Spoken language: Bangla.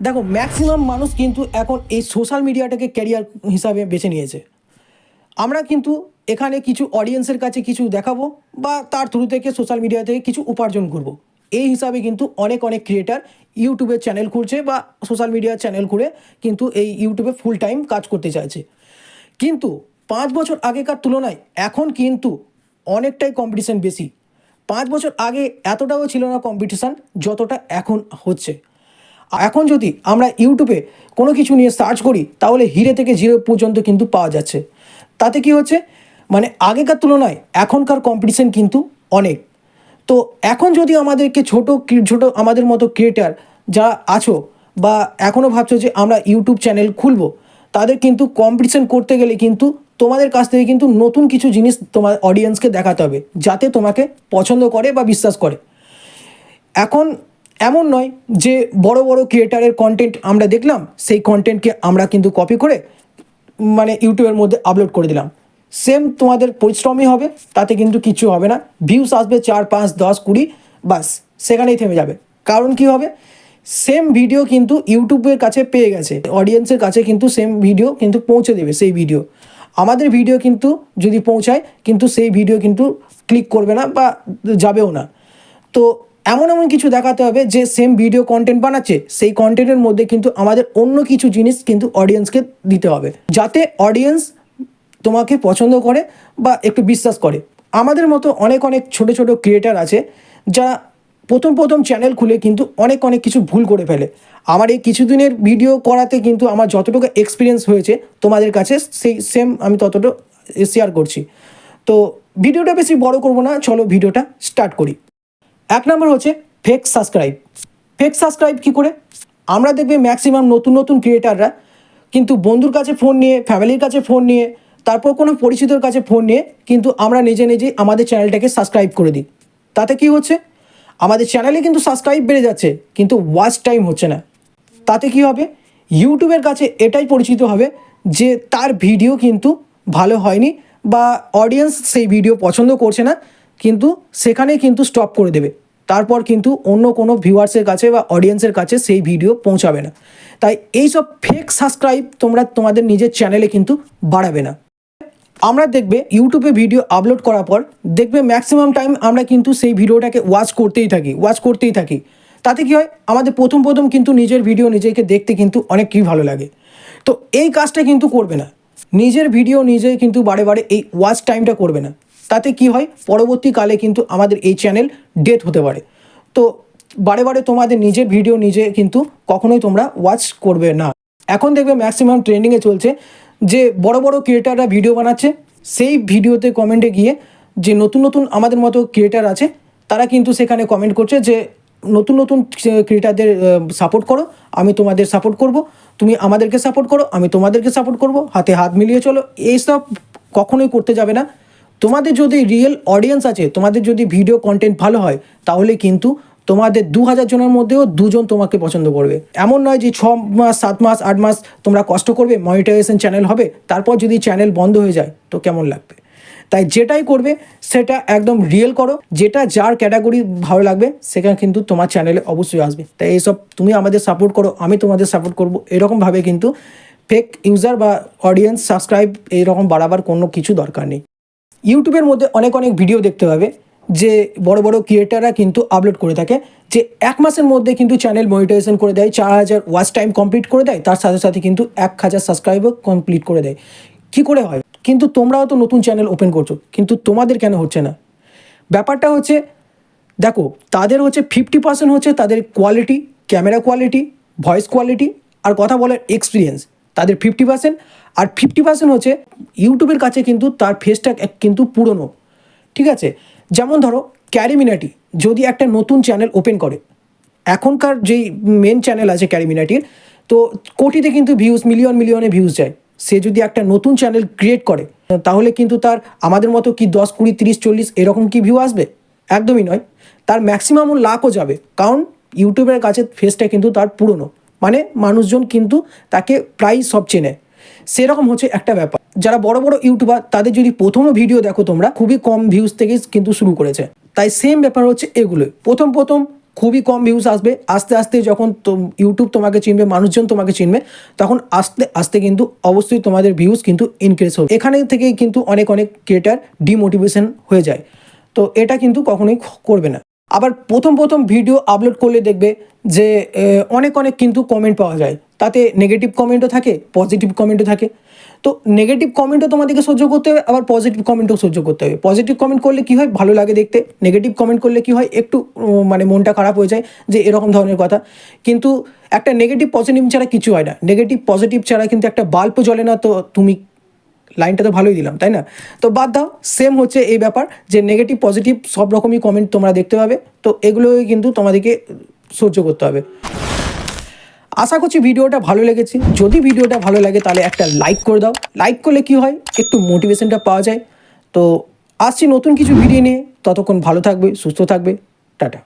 দেখো ম্যাক্সিমাম মানুষ কিন্তু এখন এই সোশ্যাল মিডিয়াটাকে ক্যারিয়ার হিসাবে বেছে নিয়েছে। আমরা কিন্তু এখানে কিছু অডিয়েন্সের কাছে কিছু দেখাবো বা তার থ্রু থেকে সোশ্যাল মিডিয়া থেকে কিছু উপার্জন করব। এই হিসাবে কিন্তু অনেক অনেক ক্রিয়েটার ইউটিউবের চ্যানেল খুলছে বা সোশ্যাল মিডিয়ার চ্যানেল খুলে কিন্তু এই ইউটিউবে ফুল টাইম কাজ করতে চাইছে। কিন্তু পাঁচ বছর আগেকার তুলনায় এখন কিন্তু অনেকটাই কম্পিটিশন বেশি। পাঁচ বছর আগে এতটাও ছিল না কম্পিটিশান যতটা এখন হচ্ছে। এখন যদি আমরা ইউটিউবে কোনো কিছু নিয়ে সার্চ করি, তাহলে হিরে থেকে জিরো পর্যন্ত কিন্তু পাওয়া যাচ্ছে। তাতে কি হচ্ছে? মানে আগেকার তুলনায় এখনকার কম্পিটিশন কিন্তু অনেক। তো এখন যদি আমাদেরকে ছোটো ছোটো আমাদের মতো ক্রিয়েটার যারা আছো বা এখনও ভাবছ যে আমরা ইউটিউব চ্যানেল খুলবো, তাদের কিন্তু কম্পিটিশন করতে গেলে কিন্তু তোমাদের কাছ থেকে কিন্তু নতুন কিছু জিনিস তোমার অডিয়েন্সকে দেখাতে হবে, যাতে তোমাকে পছন্দ করে বা বিশ্বাস করে। এখন এমন নয় যে বড় বড় ক্রিয়েটারের কন্টেন্ট আমরা দেখলাম, সেই কন্টেন্টকে আমরা কিন্তু কপি করে মানে ইউটিউবের মধ্যে আপলোড করে দিলাম। সেম তোমাদের পরিশ্রমই হবে, তাতে কিন্তু কিছু হবে না। ভিউস আসবে চার, পাঁচ, দশ, কুড়ি, বাস, সেখানেই থেমে যাবে। কারণ কি হবে? সেম ভিডিও কিন্তু ইউটিউবের কাছে পেয়ে গেছে। অডিয়েন্সের কাছে কিন্তু সেম ভিডিও কিন্তু পৌঁছে দেবে সেই ভিডিও আমাদের ভিডিও কিন্তু যদি পৌঁছায়, কিন্তু সেই ভিডিও কিন্তু ক্লিক করবে না বা যাবেও না। তো এমন এমন কিছু দেখাতে হবে যে সেম ভিডিও কন্টেন্ট বানাচ্ছে, সেই কন্টেন্টের মধ্যে কিন্তু আমাদের অন্য কিছু জিনিস কিন্তু অডিয়েন্সকে দিতে হবে। যাতে অডিয়েন্স তোমাকে পছন্দ করে বা একটু বিশ্বাস করে। আমাদের মতো অনেক অনেক ছোট ছোট ক্রিয়েটার আছে, যারা প্রথম প্রথম চ্যানেল খুলে কিন্তু অনেক অনেক কিছু ভুল করে ফেলে। আমার এই কিছুদিনের ভিডিও করাতে কিন্তু আমার যতটুকু এক্সপিরিয়েন্স হয়েছে, তোমাদের কাছে সেই সেম আমি ততটুকু শেয়ার করছি। তো ভিডিওটা বেশি বড় করব না, চলো ভিডিওটা স্টার্ট করি। এক নম্বর হচ্ছে ফেক সাবস্ক্রাইব ফেক সাবস্ক্রাইব কী করে? আমরা দেখবে ম্যাক্সিমাম নতুন নতুন ক্রিয়েটাররা কিন্তু বন্ধুর কাছে ফোন নিয়ে ফ্যামিলির কাছে ফোন নিয়ে, তারপর কোনো পরিচিতর কাছে ফোন নিয়ে কিন্তু আমরা নিজে নিজে আমাদের চ্যানেলটাকে সাবস্ক্রাইব করে দিই। তাতে কি হচ্ছে? আমাদের চ্যানেলে কিন্তু সাবস্ক্রাইব বেড়ে যাচ্ছে, কিন্তু ওয়াচ টাইম হচ্ছে না। তাতে কি হবে? ইউটিউবের কাছে এটাই পরিচিত হবে যে তার ভিডিও কিন্তু ভালো হয়নি বা অডিয়েন্স সেই ভিডিও পছন্দ করছে না কিন্তু সেখানেই কিন্তু স্টপ করে দেবে। তারপর কিন্তু অন্য কোনো ভিউয়ার্সের কাছে বা অডিয়েন্সের কাছে সেই ভিডিও পৌঁছাবে না। তাই এইসব ফেক সাবস্ক্রাইব তোমরা তোমাদের নিজের চ্যানেলে কিন্তু বাড়াবে না। আমরা দেখবে ইউটিউবে ভিডিও আপলোড করার পর দেখবে ম্যাক্সিমাম টাইম আমরা কিন্তু সেই ভিডিওটাকে ওয়াচ করতেই থাকি ওয়াচ করতেই থাকি। তাতে কি হয়? আমাদের প্রথম প্রথম কিন্তু নিজের ভিডিও নিজেকে দেখতে কিন্তু অনেক কি ভালো লাগে। তো এই কাজটা কিন্তু করবে না। নিজের ভিডিও নিজে কিন্তু বারে বারে এই ওয়াচ টাইমটা করবে না। তাতে কি হয়? পরবর্তীকালে কিন্তু আমাদের এই চ্যানেল ডেথ হতে পারে। তো বারে বারে তোমাদের নিজের ভিডিও নিজে কিন্তু কখনোই তোমরা ওয়াচ করবে না। এখন দেখবে ম্যাক্সিমাম ট্রেন্ডিংয়ে চলছে যে বড় বড় ক্রিয়েটাররা ভিডিও বানাচ্ছে, সেই ভিডিওতে কমেন্টে গিয়ে যে নতুন নতুন আমাদের মতো ক্রিয়েটার আছে, তারা কিন্তু সেখানে কমেন্ট করছে যে, নতুন নতুন ক্রিয়েটারদের সাপোর্ট করো, আমি তোমাদের সাপোর্ট করব, তুমি আমাদেরকে সাপোর্ট করো, আমি তোমাদেরকে সাপোর্ট করব, হাতে হাত মিলিয়ে চলো। এইসব কখনোই করতে যাবে না। তোমাদের যদি রিয়েল অডিয়েন্স আছে, তোমাদের যদি ভিডিও কন্টেন্ট ভালো হয়, তাহলে কিন্তু তোমাদের দু হাজার জনের মধ্যেও দুজন তোমাকে পছন্দ করবে। এমন নয় যে ছ মাস, সাত মাস, আট মাস তোমরা কষ্ট করবে মনিটাইজেশন চ্যানেল হবে, তারপর যদি চ্যানেল বন্ধ হয়ে যায়, তো কেমন লাগবে? তাই যেটাই করবে, সেটা একদম রিয়েল করো, যেটা যার ক্যাটাগরি ভালো লাগবে, সেখানে কিন্তু তোমার চ্যানেলে অবশ্যই আসবে। তাই এইসব তুমি আমাদের সাপোর্ট করো, আমি তোমাদের সাপোর্ট করব। এরকমভাবে কিন্তু ফেক ইউজার বা অডিয়েন্স সাবস্ক্রাইব এইরকম বাড়াবার কোনো কিছু দরকার নেই। ইউটিউবের মধ্যে অনেক অনেক ভিডিও দেখতে পাবে যে বড় বড় ক্রিয়েটাররা কিন্তু আপলোড করে থাকে, যে এক মাসের মধ্যে কিন্তু চ্যানেল মনিটাইজেশন করে দেয়, চার হাজার ওয়াচ টাইম কমপ্লিট করে দেয়, তার সাথে সাথে কিন্তু এক হাজার সাবস্ক্রাইবার কমপ্লিট করে দেয়। কী করে হয়? কিন্তু তোমরাও তো নতুন চ্যানেল ওপেন করছ, কিন্তু তোমাদের কেন হচ্ছে না? ব্যাপারটা হচ্ছে, দেখো, তাদের হচ্ছে ফিফটি পার্সেন্ট হচ্ছে তাদের quality camera quality voice quality আর কথা বলার এক্সপিরিয়েন্স তাদের ফিফটি পার্সেন্ট আর ফিফটি পার্সেন্ট হচ্ছে ইউটিউবের কাছে কিন্তু তার ফেসটা কিন্তু পুরনো। ঠিক আছে? যেমন ধরো ক্যারিমিনাটি যদি একটা নতুন চ্যানেল ওপেন করে, এখনকার যেই মেন চ্যানেল আছে ক্যারিমিনাটির তো কোটিতে কিন্তু ভিউজ মিলিয়ন মিলিয়নে ভিউজ যায়। সে যদি একটা নতুন চ্যানেল ক্রিয়েট করে, তাহলে কিন্তু তার আমাদের মতো কি দশ, কুড়ি, তিরিশ, চল্লিশ এরকম কি ভিউ আসবে? একদমই নয়। তার ম্যাক্সিমাম লাখও যাবে। কারণ ইউটিউবের কাছে ফেসটা কিন্তু তার পুরনো। মানে মানুষজন কিন্তু তাকে প্রায় সব চেনে। সেরকম হচ্ছে একটা ব্যাপার। যারা বড় বড় ইউটিউবার, তাদের যদি প্রথম ভিডিও দেখো তোমরা, খুবই কম ভিউজ থেকেই কিন্তু শুরু করেছে। তাই সেম ব্যাপার হচ্ছে এগুলো। প্রথম প্রথম খুবই কম ভিউজ আসবে। আস্তে আস্তে যখন ইউটিউব তোমাকে চিনবে, মানুষজন তোমাকে চিনবে, তখন আস্তে আস্তে কিন্তু অবশ্যই তোমাদের ভিউজ কিন্তু ইনক্রিজ হবে। এখানে থেকেই কিন্তু অনেক অনেক ক্রিয়েটার ডিমোটিভেশন হয়ে যায়। তো এটা কিন্তু কখনোই করবে না। আবার প্রথম প্রথম ভিডিও আপলোড করলে দেখবে যে অনেক অনেক কিন্তু কমেন্ট পাওয়া যায়। তাতে নেগেটিভ কমেন্টও থাকে পজিটিভ কমেন্টও থাকে। তো নেগেটিভ কমেন্টও তোমাদেরকে সহ্য করতে হবে, আবার পজিটিভ কমেন্টও সহ্য করতে হবে। পজিটিভ কমেন্ট করলে কি হয়? ভালো লাগে দেখতে। নেগেটিভ কমেন্ট করলে কি হয়? একটু মানে মনটা খারাপ হয়ে যায় যে, এরকম ধরনের কথা। কিন্তু একটা নেগেটিভ পজিটিভ ছাড়া কিছু হয় না। নেগেটিভ পজিটিভ ছাড়া কিন্তু একটা বাল্বও জ্বলে না, তো তুমি লাইনটা তো ভালোই দিলাম, তাই না? তো বাদ দাও সেম হচ্ছে এই ব্যাপার যে নেগেটিভ পজিটিভ সব রকমই কমেন্ট তোমরা দেখতে পাবে। তো এগুলোই কিন্তু তোমাদেরকে সহ্য করতে হবে। আশা করছি ভিডিওটা ভালো লেগেছে। যদি ভিডিওটা ভালো লাগে তাহলে একটা লাইক করে দাও। লাইক করলে কি হয়? একটু মোটিভেশনটা পাওয়া যায়। তো আসছি নতুন কিছু ভিডিও নিয়ে। ততক্ষণ ভালো থাকবে, সুস্থ থাকবে। টাটা।